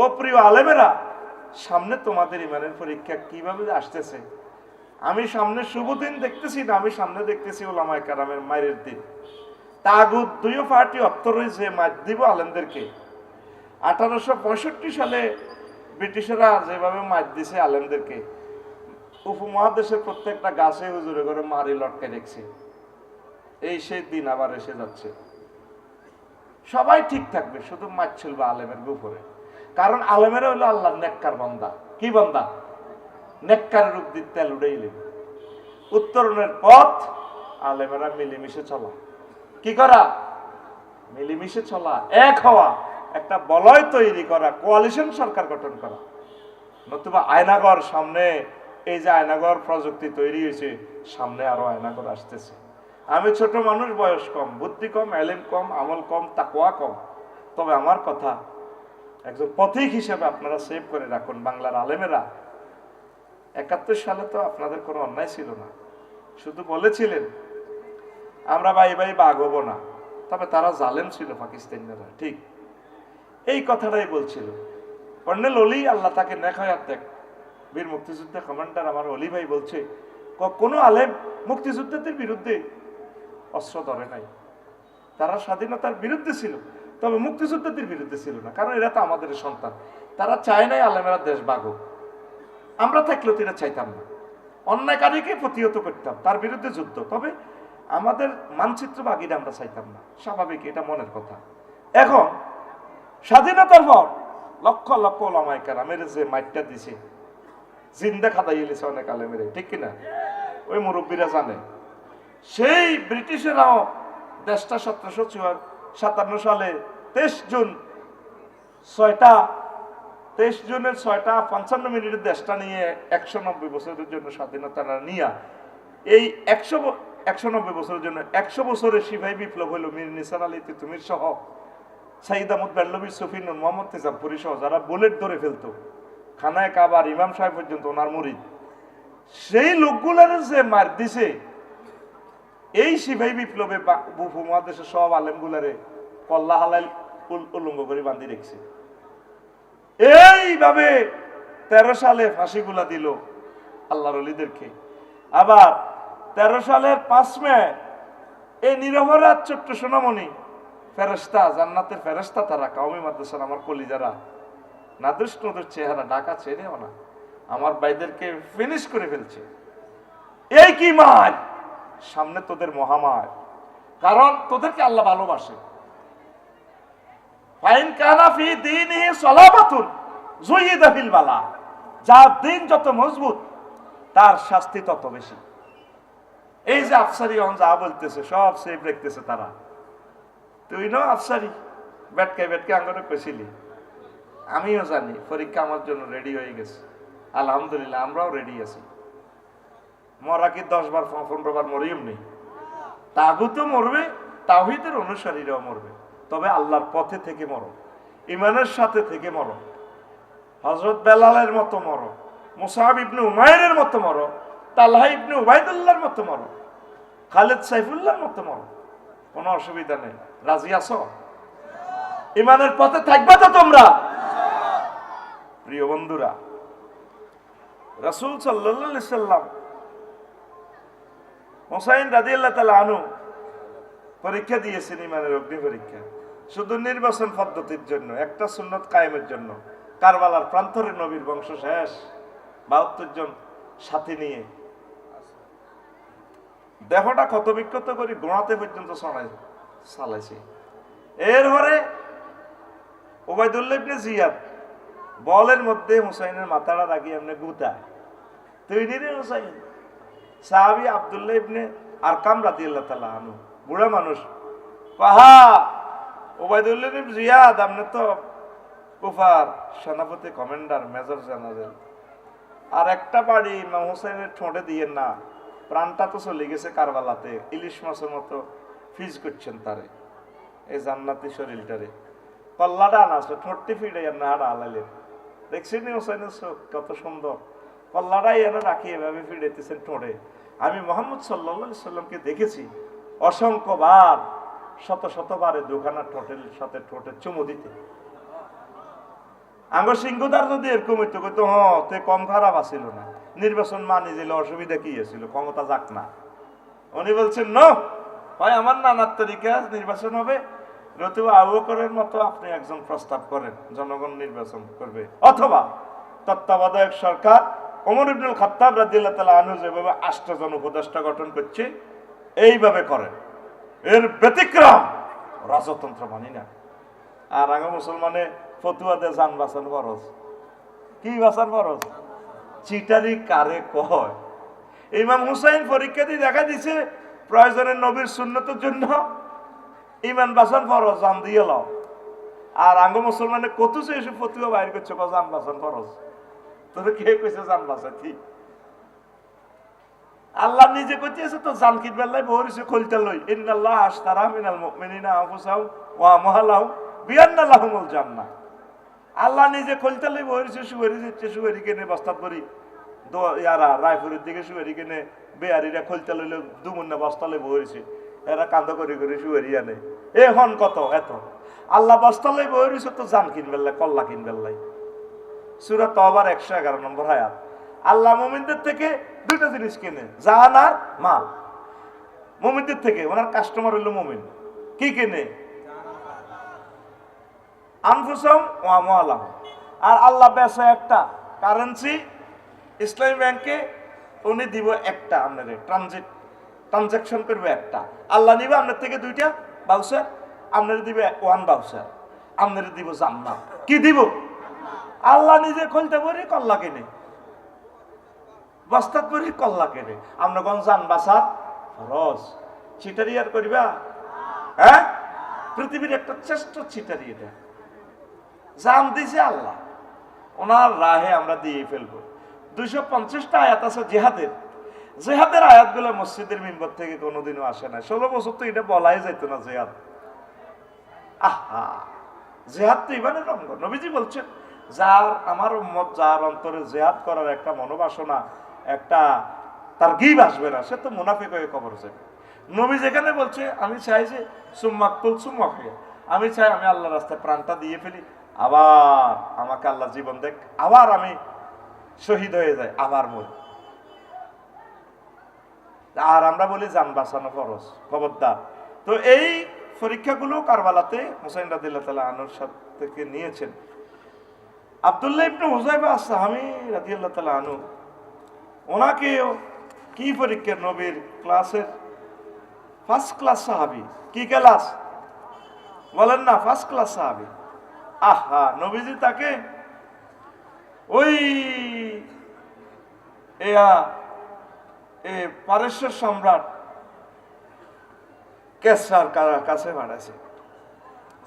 ও প্রিয় আলেমেরা, সামনে তোমাদের ইমানের পরীক্ষা কীভাবে আসতেছে? আমি সামনে শুভ দিন দেখতেছি না, আমি সামনে দেখতেছি ওলামায় কারামের মায়ের দিন। তাগুদ দুইও পার্টি অর্থ রয়েছে মার দিব আলেমদেরকে। আঠারোশো পঁয়ষট্টি সালে ব্রিটিশরা যেভাবে মার দিছে আলেমদেরকে, উপমহাদেশের প্রত্যেকটা গাছে হুজুরে করে মারি লটকে দেখছে এই সেই দিন আবার এসে যাচ্ছে। সবাই ঠিক থাকবে, শুধু মাছ ছিল আলেমের উপরে কারণ আলেমেরা হলো আল্লাহ, নেককার বান্দা। কি বান্দা? নেককার রূপ দিয়ে তেল উড়াইলেন উত্তরণের পথ আলেমেরা মিলেমিশে চলা। কি করা? মিলেমিশে চলা। এক হওয়া, একটা বলয় তৈরি করা, কোয়ালিশন সরকার গঠন করা। নতুবা আয়নাগর সামনে, এই যে আয়নাগর প্রযুক্তি তৈরি হয়েছে, সামনে আরও আয়নাগর আসতেছে। আমি ছোট মানুষ, বয়স কম, বুদ্ধি কম, এলেম কম, আমল কম তাকোয়া কম। তবে আমার কথা একজন পথিক হিসেবে আপনারা সেভ করে রাখুন। বাংলার আলেমেরা, একাত্তর সালে তো আপনাদের কোনো অন্যায় ছিল না। শুধু বলেছিলেন, আমরা ভাই বাঘ হব না। তবে তারা জালেম ছিল পাকিস্তানিরা, ঠিক। এই কথাটাই বলছিল। কর্নেল অলি, আল্লাহ তাকে নেখায়াত দেখ। বীর মুক্তিযুদ্ধের কমান্ডার আমার অলি ভাই বলছে কোনো আলেম মুক্তিযুদ্ধের বিরুদ্ধে অস্ত্র ধরে নাই। তারা স্বাধীনতার বিরুদ্ধে ছিল। তবে মুক্তিযুদ্ধের বিরুদ্ধে ছিল না, কারণ এরা তো আমাদের সন্তান। তারা চায় নাই আলেমেরা দেশ বাগুক। আমরা থাকলেও তো এটা চাইতাম না। অন্যায়কারীকে প্রতিহত করতাম, তার বিরুদ্ধে যুদ্ধ। তবে আমাদের মানচিত্র বাগিটা আমরা চাইতাম না। স্বাভাবিক, এটা মনের কথা। এখন, স্বাধীনতার পর লক্ষ লক্ষ ওলামাইকার আমের যে মাইটটা দিছে, জিন্দা খাতাই এলেছে অনেক আলেমের, ঠিক কিনা? ওই মুরব্বীরা জানে। সেই ব্রিটিশেরাও দেশটা সতেরোশো চুয়ার সাতান্ন সালে তেইশ জুন, ছয়টা, তেইশ জুনের ছয়টা পঞ্চান্ন মিনিটের দেশটা নিয়ে একশো নব্বই বছরের জন্য স্বাধীনতা নিয়ে, এই একশো একশো নব্বই বছরের জন্য একশো বছরের সিপাহী বিপ্লব হলো মীর নিসার আলী তিতুমির সহ সাইদ আহমদ বেল্লবী সফিনুর মোহাম্মদ তেজাবপুরি সহ যারা বুলেট ধরে ফেলতো, খানায় কাবার ইমাম সাহেব পর্যন্ত ওনার মুরিদ সেই লোকগুলার যে মার দিছে এই সিপাহী বিপ্লবে উপমহাদেশের সব আলেমগুলারে কল্লা হালাল উল- উলঙ্গ করে বান্ধি রেখেছে। এইভাবে তেরো সালে ফাঁসিগুলা দিল আল্লাহর অলিদেরকে। আবার তেরো সালের পাঁচ মে এই নিরপরাধ ছোট্ট সোনামণি ফেরস্তা জান্নাতের ফেরস্তা তারা কাউমি মাদ্রাসার আমার কলিজারা নাদুস নদুর চেহারা ডাকা ছেড়েও না, আমার ভাইদেরকে ফিনিশ করে ফেলছে। এই কি মার সামনে তোদের মহামার কারণ তোদেরকে আল্লাহ ভালোবাসে। যার দিন যত মজবুত, তার শাস্তি তত বেশি। এই যে আফসারি যা বলতেছে, সব সেফ রেখতেছে তারা। তুই ন আফসারি? বেটকে বেটকে আঙ্গনে পেছিলি আমিও জানি, পরীক্ষা আমার জন্য রেডি হয়ে গেছে। আলহামদুলিল্লাহ, আমরাও রেডি আছি। মরা কি দশ বার পনেরো বার মরিয়ম নেই তাগুতো মরবে তাহিদের অনুসারীরাও মরবে। তবে আল্লাহর পথে থেকে মরো ইমানের সাথে থেকে মরো। হজরত বেলালের মতো মরো মুসাহাব ইবনে উমায়ের মতো মরো, তালহা ইবনে উবাইদুল্লাহর মতো মরো, খালেদ সাইফুল্লাহর মতো মরো। কোনো অসুবিধা নেই। রাজি আছো? ইমানের পথে থাকবে তো তোমরা। প্রিয় বন্ধুরা, রাসূল আলাইহি সাল্লাম হোসাইন রাদিয়াল্লাহু তাআলা আনু পরীক্ষা দিয়েছেন ইমানের অগ্নি পরীক্ষা। শুধু নির্বাচন পদ্ধতির জন্য, একটা সুন্নত কায়েমের জন্য। কারবালার প্রান্তরে নবীর বংশ শেষ। বাহাত্তর জন সাথী নিয়ে। দেহটা ক্ষত বিক্ষত করে গোড়াতে পর্যন্ত চালাইছে। এরপরে ওবায়দুল্লাহ জিয়াদ বলের মধ্যে হুসাইনের মাথাটা রাগিয়ে এমনি গুতায় তুই নিরে হুসাইন। সাহাবি আবদুল্লাহ ইবনে আরকাম রাদিয়াল্লাহ তাআলা আনু বুড়া মানুষ। পাহা ওবায়দুল্লাহ জিয়াদ, আপনি তো কুফার সেনাপতি কমান্ডার, মেজর জেনারেল। আর একটা বাড়ি ইমাম হোসেনের ঠোঁটে দিয়ে না, প্রাণটা তো চলে গেছে কারবালাতে, ইলিশ মাছের মতো ফিজ করছেন তারে, এই জান্নাতি শরীরটারে। কল্লাটা আনা আছে ঠোঁটটি ফিরে না হাড়া আলাইলেন। দেখছেন হোসেনের চোখ, কত সুন্দর? কল্লাটাই এনে রাখি এভাবে ফিরেতেছেন ঠোঁটে। আমি মোহাম্মদ সাল্লা সাল্লামকে দেখেছি। অসংখ্যবার, শত শতবারে দুখানা ঠোঁটের সাথে ঠোঁটে চুমু দিতে। আঙ্গ সিংহদার যদি এরকম হইতো, কইতো, হ তে কম খারাপ আছিল না। নির্বাচন মানি দিলে অসুবিধা কি আছিল? ক্ষমতা যাক না। উনি বলছেন, ন হয় আমার নানার তরিকা নির্বাচন হবে। নতুবা আবুকরের মতো আপনি একজন প্রস্তাব করেন, জনগণ নির্বাচন করবে। অথবা তত্ত্বাবধায়ক সরকার ওমর ইবনুল খাত্তাব রাদিয়াল্লাহু তাআলা আনহু যেভাবে আষ্টজন উপদেষ্টা গঠন করছে, এইভাবে করেন। এর ব্যতিক্রম রাজতন্ত্র মানি না। আর আগে মুসলমানে ফতুয়া দে যান বাঁচান ফরজ। কি বাঁচান ফরজ? চিটারি কারে কয়? ইমাম হুসাইন পরীক্ষা দিয়ে দেখা দিছে, প্রয়োজনে নবীর সুন্নতের জন্য ইমান বাঁচান ফরজ জান দিয়ে লও। আর আঙ্গ মুসলমানে কত এসে ফতুয়া বাইর করছে জান বাঁচান ফরজ? তোর কে কইছে জান বাঁচা কি আল্লাহ নিজে কইতেছে তো জান কি বেলায় বহরিছে খলতে লই। ইন্নাল্লাহ আশতারা মিনাল মুমিনিনা আনফুসাহুম ওয়া আমওয়ালাহুম বিআন্না লাহুমুল জান্নাহ। আল্লাহ নিজে খলতে লই বহরিছে সুয়ারি দিচ্ছে সুয়ারি কেনে বস্তাত করি। ইয়ারা রায়পুরের দিকে সুয়ারি কেনে বেয়ারিরা খলতে লইলে দুমুন্না বস্তা লই বহরিছে এরা কান্দ করে করে সুয়ারি আনে। এ হন কত, এত। আল্লাহ বস্তা লই বহরিছে তো জান কিনবেল্লাই কল্লা কিনবেল্লাই সুরা তবার একশো এগারো নম্বর হায়াত আল্লাহ মোমিনদের থেকে দুটো জিনিস কেনে জান আর মাল। মোমিনদের থেকে, ওনার কাস্টমার হইল মোমিন। কি কেনে? আনফুসম ও আমলাম আর আল্লাহ বেসা একটা কারেন্সি ইসলামী ব্যাংকে উনি দিব একটা আপনার ট্রানজিট ট্রানজাকশন করবে একটা। আল্লাহ নিবে আপনার থেকে দুইটা বাউসার আপনার দিবে ওয়ান বাউসার আপনার দিব জান্নাত। কি দিব? আল্লাহ নিজে খুলতে পারি, কল্লা কিনে। বস্তাত পারি, কল্লা কিনে। আমরা কোন জান রস চিটারি আর করিবা? হ্যাঁ? পৃথিবীর একটা শ্রেষ্ঠ চিটারি এটা। জান দিছে আল্লাহ। ওনার রাহে আমরা দিয়ে ফেলব। দুইশো পঞ্চাশটা আয়াত আছে জেহাদের। জেহাদের আয়াতগুলো মসজিদের মিম্বর থেকে কোনোদিনও আসে না ষোলো বছর তো এটা বলাই যেত না জেহাদ। আহা! জেহাদ তো ইমানের রঙ্গ নবীজি বলছেন যার, আমার উম্মত যার অন্তরে জেহাদ করার একটা মনোবাসনা, একটা তার গিব আসবে না, সে তো মুনাফিক হয়ে কবর যাবে। নবী যেখানে বলছে, আমি চাই যে সুম্মাকুল সুম্মা হয়ে আমি চাই আমি আল্লাহ রাস্তায় প্রাণটা দিয়ে ফেলি, আবার আমাকে আল্লাহ জীবন দেখ, আবার আমি শহীদ হয়ে যাই, আবার মরি। আর আমরা বলি যান বাঁচানো ফরজ, খবরদার। তো এই পরীক্ষাগুলো কারবালাতে হোসেন রাদিল্লাহ তালা আনুর সাথে নিয়েছেন। আবদুল্লাহ ইবনু হুজাইবা সাহামি রাদিয়াল্লাহ তালা আনু ওনাকেও কি পরীক্ষা নবীর ক্লাসের ফার্স্ট ক্লাস সাহাবি? কি ক্লাস? বলেন না ফার্স্ট ক্লাস সাহাবি। আহা, নবীজি তাকে ওই এয়া, এ পারেশ্বর সম্রাট কেসার কাছে বাড়াইছে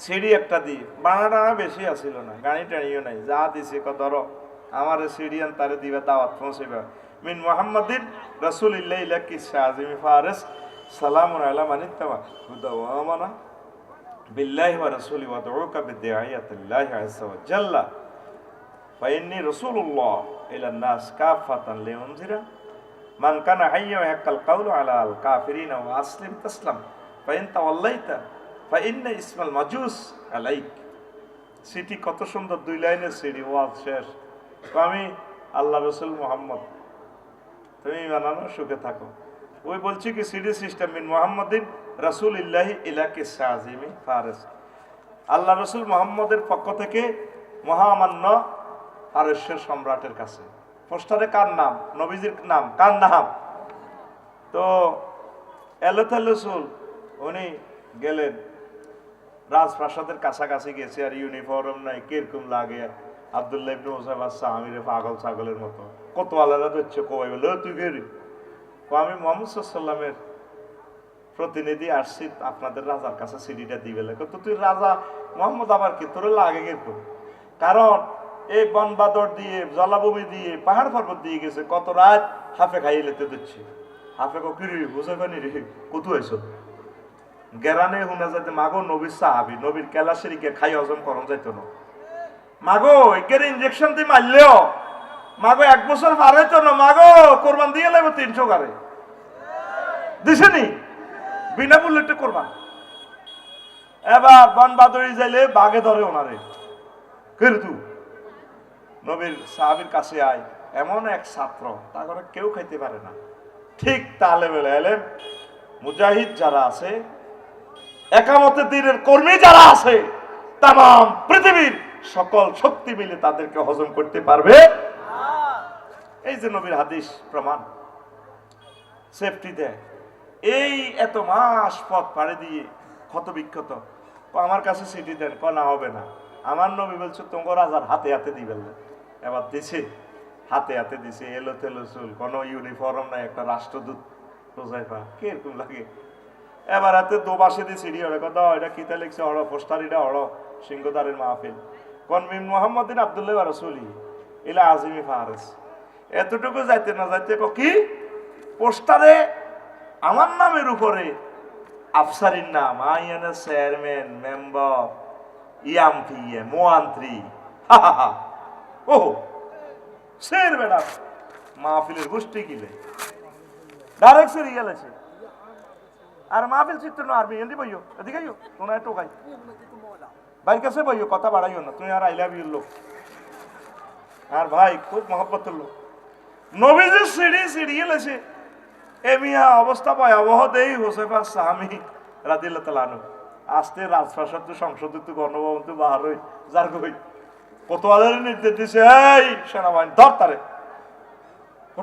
সিঁড়ি একটা দিয়ে বানা টানা বেশি আসিল না, গাড়ি টানিও নাই, যা দিছে কত ধরো, আমার সিঁড়িয়ান তারে দিবে, দাওয়াত পৌঁছেবে মিন মোহাম্মদিন রসুল ইল্লাহ ইলাকি শাহজিমি ফারেস, সালাম আলা মানিত্তামা হুদাওয়ামানা বিল্লাহি ওয়া রাসূলি, ওয়া দুউকা বিদিয়ায়াতিল্লাহি আযজা ওয়া জাল্লা। ফাইন্নি রাসূলুল্লাহ ইলা নাস কাফাতান লিউনজিরা, মান কানা হাইয়া ওয়া ইয়াকাল কাউলু আলা আল কাফিরিনা ওয়া আসলিম তাসলাম। ফাইন তাওয়াল্লাইতা ফাইন্না ইসমাল মাজুস আলাইক। সিটি কত সুন্দর, দুই লাইনের সিঁড়ি, ওয়াজ শেষ। আমি আল্লাহ রসুল মোহাম্মদ। তুমি বানানো সুখে থাকো। ওই বলছি কি সিডি সিস্টেম মিন মোহাম্মদিন রাসুল ইল্লাহি ইলাকে সাজিমি ফারেস। আল্লাহ রসুল মোহাম্মদের পক্ষ থেকে মহামান্য ফারেসের সম্রাটের কাছে। পোস্টারে কার নাম? নবীজির নাম? কার নাম? তো এলোথাল রসুল উনি গেলেন রাজপ্রাসাদের কাছাকাছি গেছে আর ইউনিফর্ম নাই, কীরকম লাগে? পাগল ছাগলের মতো। কত আলাদা ধরছে কবাই বলে তুই আমি সাল্লামের প্রতিনিধি আপনাদের রাজার তো তুই রাজা কি? তোর লাগে কারণ এই বন বাদর দিয়ে, জলাভূমি দিয়ে, পাহাড় পর্বত দিয়ে গেছে, কত রাত হাফে খাইয়ে লেতে দিচ্ছে হাফে কিরি, বুঝে রে, কত হয়েছ গেরানে শুনা যাতে মাগো নবীর সাহাবি, নবীর কেলাশিরিকে খাই হজম করন যাইত না। মাগো, একের ইঞ্জেকশন দিয়ে মারলেও, মাগো এক বছর পার হইতো না, মাগো, কোরবান দিয়ে লাগবে তিনশো গাড়ি। দিছেনি? বিনা বুলেটে কোরবান। এবার বন বাদরি যাইলে বাঘে ধরে ওনারে। কিন্তু তু, নবীর সাহাবির কাছে আয়, এমন এক ছাত্র, তা করে কেউ খাইতে পারে না। ঠিক তালে বেলে এলেন মুজাহিদ যারা আছে একামতে দিনের কর্মী যারা আছে তাম পৃথিবীর সকল শক্তি মিলে তাদেরকে হজম করতে পারবে। এই যে নবীর হাদিস প্রমাণ সেফটি দেয়। এই এত মাস পথ পাড়ে দিয়ে ক্ষত বিক্ষত আমার কাছে সিটি দেন, ক না হবে না। আমার নবী বলছে তোমার রাজার হাতে হাতে দিবেন এবার দিছে, হাতে হাতে দিছে এলো তেলো চুল, কোনো ইউনিফর্ম নাই, একটা রাষ্ট্রদূত রোজাইফা কীরকম লাগে? এবার হাতে দোবাসে দিয়ে সিঁড়ি হড়ে কথা এটা কিতা লিখছে? হড় পোস্টার এটা হড় সিংহদারের মাহফিল। কোন মিম মোহাম্মদিন আবদুল্লাহ রসুলি? এলা আজিমি ফারেস। এতটুকু যাইতে না যাইতে ক পোস্টারে আমার নামের উপরে আফসারির নাম, আইএনএস চেয়ারম্যান, মেম্বার ইয়ামপি মোয়ান্ত্রী। ও সের বেড়া মাহফিলের গোষ্ঠী গিলে ডাইরেক্ট সে রিয়েল আছে। আর মা মাহফিল চিত্র না আরবি এন্দি বইও এদিকে আইও তোনা একটু ভাইয়ের কাছে বইও কথা বাড়াইও না, তুমি আর আই লাভ ইউ লোক। আর ভাই, খুব মহব্বতের লোক। নবীজি সিঁড়ি সিঁড়িয়ে আছে এ মিয়া অবস্থা ভয়াবহ দেই, হোসেফা সাহামি রাদিল্লাহ তালানু আস্তে রাজপ্রাসাদ তো সংসদ তো গণভবন তো বাহার হই, যার কই। কোতোয়ালের নির্দেশ দিছে, এই সেনাবাহিনী, ধর তারে।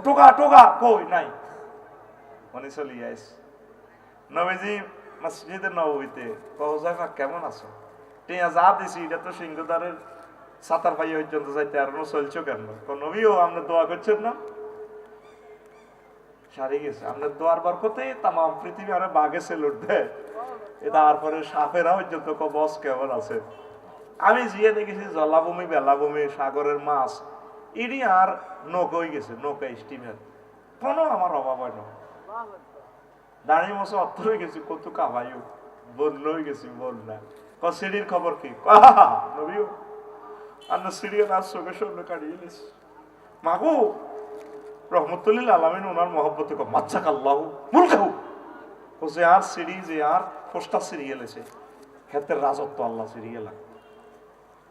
টোকা টোকা, কই, নাই। উনি চলি আইস নবীজি মসজিদের নবীতে কহজাফা কেমন আছো? টিয়া যা দিছি, এটা তো সিংহদারের সাতার ভাই পর্যন্ত যাইতে আর চলছো কেন? নবীও আমরা দোয়া করছেন না? সারি গেছে। আমরা দোয়ার পৃথিবী বাঘে সেলুট তারপরে সাপেরা পর্যন্ত বস কেমন আছে? আমি জিয়ে দেখেছি জলাভূমি, বেলাভূমি, সাগরের মাছ, ইনি আর নৌকোই গেছে, নৌকা স্টিমার। কোনো আমার অভাব হয় দাঁড়িয়ে মশা অর্থ হয়ে গেছি কত কামাইও বন্য হয়ে গেছি, বন্যা। ক সিঁড়ির খবর কি? নবীও আমরা সিঁড়ি আর চোখের সামনে কাটিয়ে গেছি মাগু, রহমতুল্লিল আলমিন ওনার মহব্বতে কো মাচ্চা কাল্লাহু মুলকাহু। ও যে আর সিঁড়ি, যে আর পোস্টার সিরিয়াল আছে ক্ষেত্রের রাজত্ব আল্লাহ সিরিয়াল